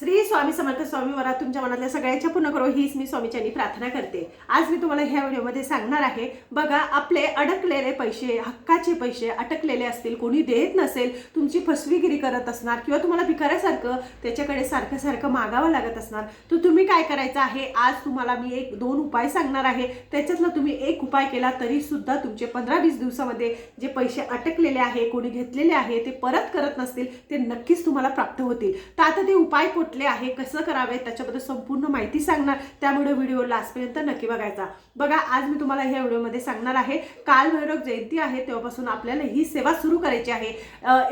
श्री स्वामी समर्थ स्वामी वरा तुमच्या मनातल्या सगळ्याच्या पूर्ण करो हीच मी स्वामीच्यांनी प्रार्थना करते. आज मी तुम्हाला ह्या व्हिडिओमध्ये सांगणार आहे बघा आपले अडकलेले पैसे हक्काचे पैसे अटकलेले असतील कोणी देत नसेल तुमची फसवीगिरी करत असणार किंवा तुम्हाला भिकाऱ्यासारखं त्याच्याकडे सारखं सारखं मागावं लागत असणार तर तुम्ही काय करायचं आहे? आज तुम्हाला मी एक दोन उपाय सांगणार आहे. त्याच्यातला तुम्ही एक उपाय केला तरी सुद्धा तुमचे पंधरा वीस दिवसामध्ये जे पैसे अटकलेले आहे कोणी घेतलेले आहे ते परत करत नसतील ते नक्कीच तुम्हाला प्राप्त होतील. तर आता ते उपाय कुठले आहे कसं करावे त्याच्याबद्दल संपूर्ण माहिती सांगणार. त्यामुळे व्हिडिओ लास्टपर्यंत नक्की बघायचा. बघा आज मी तुम्हाला ह्या व्हिडिओमध्ये सांगणार आहे काल भैरव जयंती आहे तेव्हापासून आपल्याला ही सेवा सुरू करायची आहे.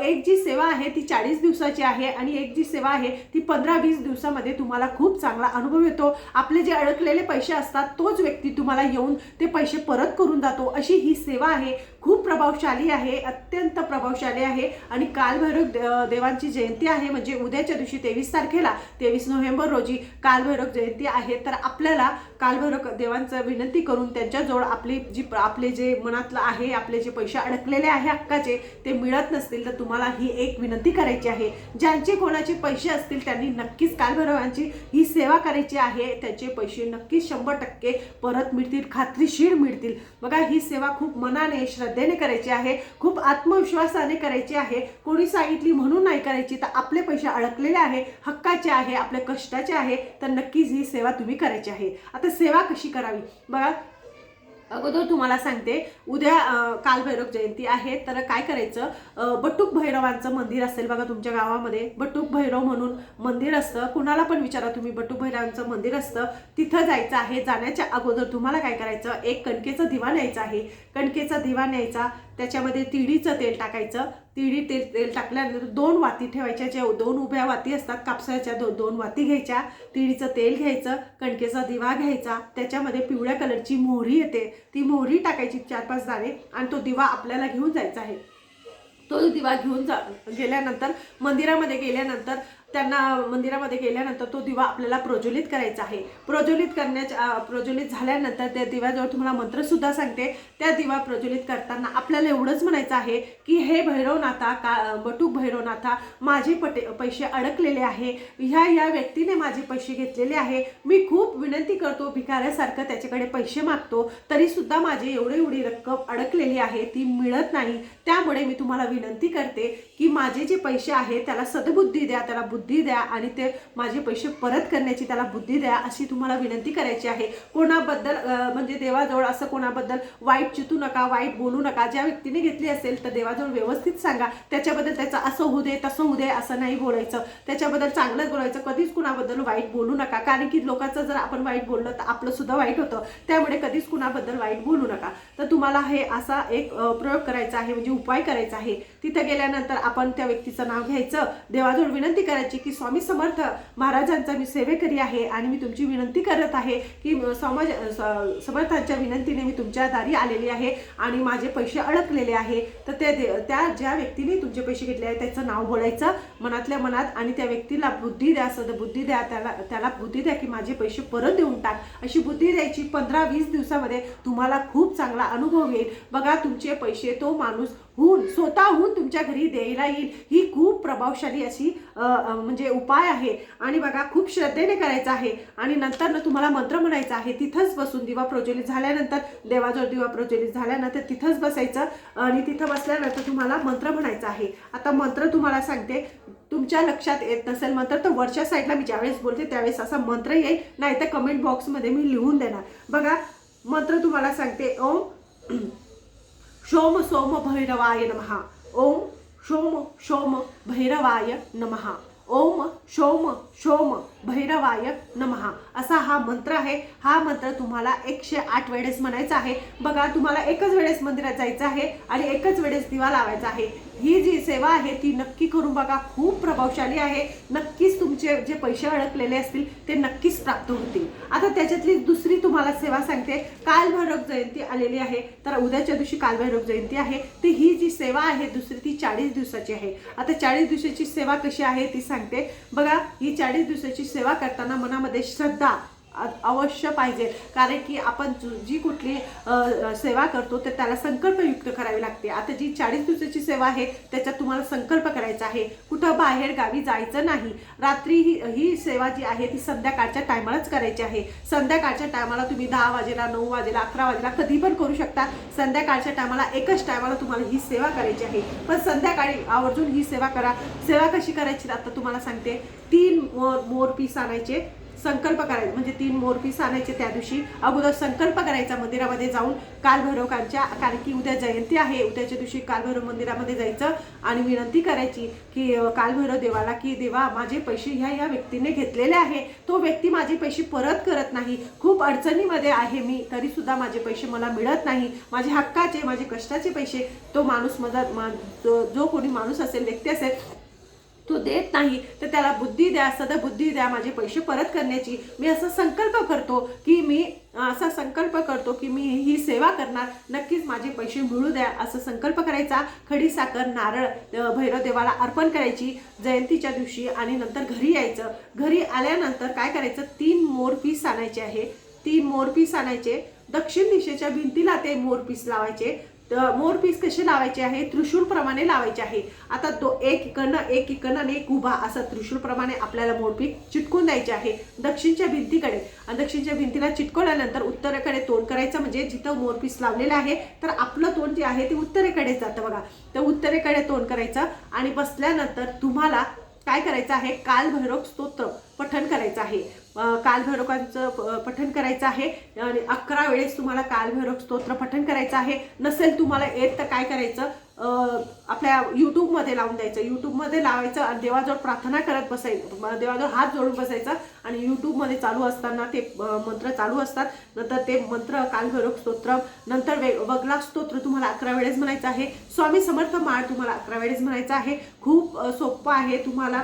एक जी सेवा आहे ती चाळीस दिवसाची आहे आणि एक जी सेवा आहे ती पंधरा वीस दिवसामध्ये तुम्हाला खूप चांगला अनुभव येतो. आपले जे अडकलेले पैसे असतात तोच व्यक्ती तुम्हाला येऊन ते पैसे परत करून जातो. अशी ही सेवा आहे. खूप प्रभावशाली आहे अत्यंत प्रभावशाली आहे आणि कालभैरव देवांची जयंती आहे म्हणजे उद्याच्या दिवशी तेवीस तारखेला तेवीस नोव्हेंबर रोजी कालभैरव जयंती आहे. तर आपल्याला कालभैरव देवांचं विनंती करून त्यांच्याजवळ आपली जी आपले जे मनातलं आहे आपले जे पैसे अडकलेले आहे हक्काचे ते मिळत नसतील तर तुम्हाला ही एक विनंती करायची आहे. ज्यांचे कोणाचे पैसे असतील त्यांनी नक्कीच कालभैरवांची ही सेवा करायची आहे. त्याचे पैसे नक्कीच शंभर टक्के परत मिळतील खात्रीशीर मिळतील. बघा ही सेवा खूप मनाने श्रद्धेने करायची आहे खूप आत्मविश्वासाने करायची आहे. कोणी सांगितली म्हणून नाही करायची तर आपले पैसे अडकलेले आहे हक्काचे आहे आपल्या कष्टाचे आहे तर नक्कीच ही सेवा तुम्ही करायची आहे. आता सेवा कशी करावी? बघा अगोदर तुम्हाला सांगते उद्या कालभैरव जयंती आहे तर काय करायचं? बटूक भैरवांचं मंदिर असेल बघा तुमच्या गावामध्ये. बटूक भैरव म्हणून मंदिर असतं. कुणाला पण विचारा तुम्ही बटूक भैरवांचं मंदिर असतं. तिथं जायचं आहे. जाण्याच्या अगोदर तुम्हाला काय करायचं? एक कणकेचा दिवा न्यायचा आहे. कणकेचा दिवा न्यायचा. त्याच्यामध्ये तिळीचं तेल टाकायचं. तिळी तेल तेल टाकल्यानंतर दोन वाती ठेवायच्या. ज्या दोन उभ्या वाती असतात कापसाच्या दो दोन वाती घ्यायच्या. तिळीचं तेल घ्यायचं कणकेचा दिवा घ्यायचा. त्याच्यामध्ये पिवळ्या कलरची मोहरी येते. ती मोहरी टाकायची चार पाच दाणे आणि तो दिवा आपल्याला घेऊन जायचा आहे. तो दिवा घेऊन जा गेल्यानंतर मंदिरामध्ये गेल्यानंतर त्यांना मंदिरामध्ये गेल्यानंतर तो दिवा आपल्याला प्रज्वलित करायचा आहे. प्रज्वलित करण्याच्या प्रज्वलित झाल्यानंतर त्या दिव्याजवळ तुम्हाला मंत्रसुद्धा सांगते. त्या दिवा प्रज्वलित करताना आपल्याला एवढंच म्हणायचं आहे की हे भैरवनाथा का बटूक भैरवनाथा माझे पटे पैसे अडकलेले आहे. ह्या या व्यक्तीने माझे पैसे घेतलेले आहे. मी खूप विनंती करतो भिकाऱ्यासारखं त्याच्याकडे पैसे मागतो. तरीसुद्धा माझी एवढी एवढी रक्कम अडकलेली आहे ती मिळत नाही. त्यामुळे मी तुम्हाला विनंती करते की माझे जे पैसे आहेत त्याला सद्बुद्धी द्या त्याला बुद्धी द्या आणि ते माझे पैसे परत करण्याची त्याला बुद्धी द्या अशी तुम्हाला विनंती करायची आहे. कोणाबद्दल म्हणजे देवाजवळ असं कोणाबद्दल वाईट चितू नका वाईट बोलू नका. ज्या व्यक्तीने घेतली असेल तर देवाजवळ व्यवस्थित सांगा. त्याच्याबद्दल त्याचं असं होऊ दे तसं होऊ दे असं नाही बोलायचं. त्याच्याबद्दल चांगलंच बोलायचं. कधीच कुणाबद्दल वाईट बोलू नका. कारण की लोकांचं जर आपण वाईट बोललं तर आपलं सुद्धा वाईट होतं. त्यामुळे कधीच कुणाबद्दल वाईट बोलू नका. तर तुम्हाला हे असा एक प्रयोग करायचा आहे म्हणजे उपाय करायचा आहे. तिथं गेल्यानंतर आपण त्या व्यक्तीचं नाव घ्यायचं. देवाजवळ विनंती करायची की स्वामी समर्थ महाराजांचा मी सेवेकरी आहे आणि मी तुमची विनंती करत आहे की समाज समर्थांच्या विनंतीने मी तुमच्या दारी आलेली आहे आणि माझे पैसे अडकलेले आहे. तर त्या दे- त्या ज्या व्यक्तीने तुमचे पैसे घेतले आहे त्याचं नाव बोलायचं मनातल्या मनात आणि त्या व्यक्तीला बुद्धी द्या सद बुद्धी द्या त्याला त्याला बुद्धी द्या की माझे पैसे परत देऊन टाक. अशी बुद्धी द्यायची पंधरा वीस दिवसामध्ये तुम्हाला खूप चांगला अनुभव येईल. बघा तुमचे पैसे तो माणूस होऊन स्वतःहून तुमच्या घरी द्यायला येईल. ही खूप प्रभावशाली अशी म्हणजे उपाय आहे. आणि बघा खूप श्रद्धेने करायचं आहे. आणि नंतर ना तुम्हाला मंत्र म्हणायचा आहे तिथंच बसून दिवा प्रज्वलित झाल्यानंतर देवाजवळ दिवा प्रज्वलित झाल्यानंतर तिथंच बसायचं. आणि तिथं बसल्यानंतर तुम्हाला मंत्र म्हणायचा आहे. आता मंत्र तुम्हाला सांगते तुमच्या लक्षात येत नसेल मंत्र तर वरच्या साईडला मी ज्यावेळेस बोलते त्यावेळेस असा मंत्र येईल. नाही तर कमेंट बॉक्समध्ये मी लिहून देणार. बघा मंत्र तुम्हाला सांगते ओम शोम सोम भैरवाय नमः। ओम शोम शोम भैरवाय नमः। ओम शोम शोम भैरवाय नमः। असा हा मंत्र आहे. हा मंत्र तुम्हाला एकशे आठ वेळेस म्हणायचा आहे. बघा तुम्हाला एकच वेळेस मंदिरात जायचं आहे आणि एकच वेळेस दिवा लावायचा आहे. ही जी सेवा आहे ती नक्की करून बघा. खूप प्रभावशाली आहे. नक्की तुमचे जे पैसे अडकलेले असतील ते नक्कीच प्राप्त होतील. आता त्याच्यातली दुसरी तुम्हाला सेवा सांगते कालभैरव जयंती आलेली आहे तर उद्याच्या दिवशी कालभैरव जयंती आहे तर ही जी सेवा आहे दुसरी ती चाळीस दिवसाची आहे. आता चाळीस दिवसाची सेवा कशी आहे ती सांगते. बघा ही चाळीस दिवसाची सेवा करताना मनामध्ये श्रद्धा अवश्य पाहिजे. कारण की आपण जी कुठली सेवा करतो तर त्याला संकल्पयुक्त करावी लागते. आता जी चाळीस दिवसाची सेवा आहे त्याच्यात तुम्हाला संकल्प करायचा आहे. कुठं बाहेर गावी जायचं नाही. रात्री ही ही सेवा जी आहे ती संध्याकाळच्या टायमालाच करायची आहे. संध्याकाळच्या टायमाला तुम्ही दहा वाजेला नऊ वाजेला अकरा वाजेला कधी पण करू शकता. संध्याकाळच्या टायमाला एकच टायमाला तुम्हाला ही सेवा करायची आहे. पण संध्याकाळी आवर्जून ही सेवा करा. सेवा कशी करायची आता तुम्हाला सांगते. तीन मोर मोर पीस आणायचे. संकल्प करायचा. म्हणजे तीन मोरपीस आणायचे त्या दिवशी. अगोदर संकल्प करायचा मंदिरामध्ये जाऊन. कालभैरवकांच्या कारण की उद्या जयंती आहे. उद्याच्या दिवशी कालभैरव मंदिरामध्ये जायचं आणि विनंती करायची की कालभैरव देवाला की देवा माझे पैसे ह्या या व्यक्तीने घेतलेले आहे. तो व्यक्ती माझे पैसे परत करत नाही. खूप अडचणीमध्ये आहे मी. तरीसुद्धा माझे पैसे मला मिळत नाही. माझे हक्काचे माझे कष्टाचे पैसे. तो माणूस माझा मा- जो कोणी माणूस असेल व्यक्ती असेल तो देत नाही तर त्याला बुद्धी द्या सदबुद्धी द्या माझे पैसे परत करण्याची. मी असा संकल्प करतो की मी असा संकल्प करतो की मी ही सेवा करणार. नक्कीच माझे पैसे मिळू द्या असं संकल्प करायचा. खडी साखर नारळ भैरवदेवाला अर्पण करायची जयंतीच्या दिवशी आणि नंतर घरी यायचं. घरी आल्यानंतर काय करायचं? तीन मोरपीस आणायचे आहे. तीन मोरपीस आणायचे. दक्षिण दिशेच्या भिंतीला ते मोरपीस लावायचे. तर मोरपीस कसे लावायचे आहे? त्रिशूळ प्रमाणे लावायचे आहे. आता तो एक इकडनं एक इकडनं आणि एक उभा असा त्रिशूळ प्रमाणे आपल्याला मोरपीस चिटकून द्यायचे आहे. दक्षिणच्या भिंतीकडे आणि दक्षिणच्या भिंतीला चिटकवल्यानंतर उत्तरेकडे तोंड करायचं म्हणजे जिथं मोरपीस लावलेलं आहे तर आपलं तोंड जे आहे ते उत्तरेकडे जातं बघा. तर उत्तरेकडे तोंड करायचं आणि बसल्यानंतर तुम्हाला काय करायचं आहे? कालभैरव स्तोत्र पठण करायचं आहे. कालभैरवांचं प- पठण करायचं आहे. आणि अकरा वेळेस तुम्हाला कालभैरव स्तोत्र पठण करायचं आहे. नसेल तुम्हाला येत तर काय करायचं? आपल्या यूट्यूबमध्ये लावून द्यायचं. यूट्यूबमध्ये लावायचं आणि देवाजवळ प्रार्थना करत बसायचं. देवाजवळ हात जोडून बसायचा आणि यूट्यूबमध्ये चालू असताना ते मंत्र चालू असतात. नंतर ते मंत्र कालभैरव स्तोत्र नंतर वे वगला स्तोत्र तुम्हाला अकरा वेळेस म्हणायचं आहे. स्वामी समर्थ माळ तुम्हाला अकरा वेळेस म्हणायचं आहे. खूप सोपं आहे तुम्हाला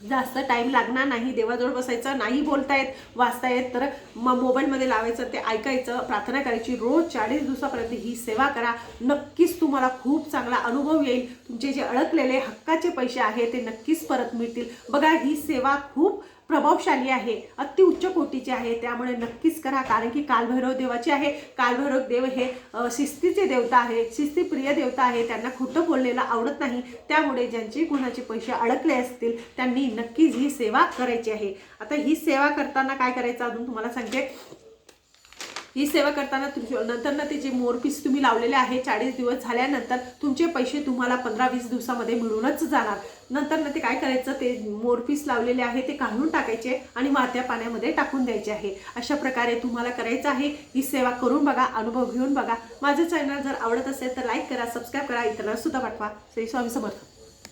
जास्त टाईम लागणार नाही देवाजवळ बसायचं नाही बोलता येत वाचता येत तर मग मोबाईलमध्ये लावायचं ते ऐकायचं प्रार्थना करायची. रोज चाळीस दिवसापर्यंत ही सेवा करा. नक्कीच तुम्हाला खूप चांगला अनुभव येईल. तुमचे जे अडकलेले हक्काचे पैसे आहे ते नक्कीच परत मिळतील. बघा ही सेवा खूप प्रभावशाली आहे अति उच्च कोटीचे आहे. त्यामुळे नक्कीच करा कारण की कालभैरव देवाची आहे. कालभैरव देव हे शिस्तीचे देवता आहे शिस्तीप्रिय देवता आहे. त्यांना खोटं बोललेलं आवडत नाही. त्यामुळे ज्यांचे कुणाचे पैसे अडकले असतील त्यांनी नक्कीच ही सेवा करायची आहे. आता ही सेवा करताना काय करायचं? अजून तुम्हाला सांगते. ही सेवा करताना त्रिशूळ नंतर ना ते जे मोरपीस तुम्ही लावलेले आहे चाळीस दिवस झाल्यानंतर तुमचे पैसे तुम्हाला पंधरा वीस दिवसामध्ये मिळूनच जाणार. नंतर ना ते काय करायचं ते मोरपीस लावलेले आहे ते काढून टाकायचे आणि वाहत्या पाण्यामध्ये टाकून द्यायचे आहे. अशा प्रकारे तुम्हाला करायचं आहे. ही सेवा करून बघा अनुभव घेऊन बघा. माझं चॅनल जर आवडत असेल तर लाईक करा सबस्क्राईब करा इतरांना सुद्धा पाठवा. श्री स्वामी समर्थ.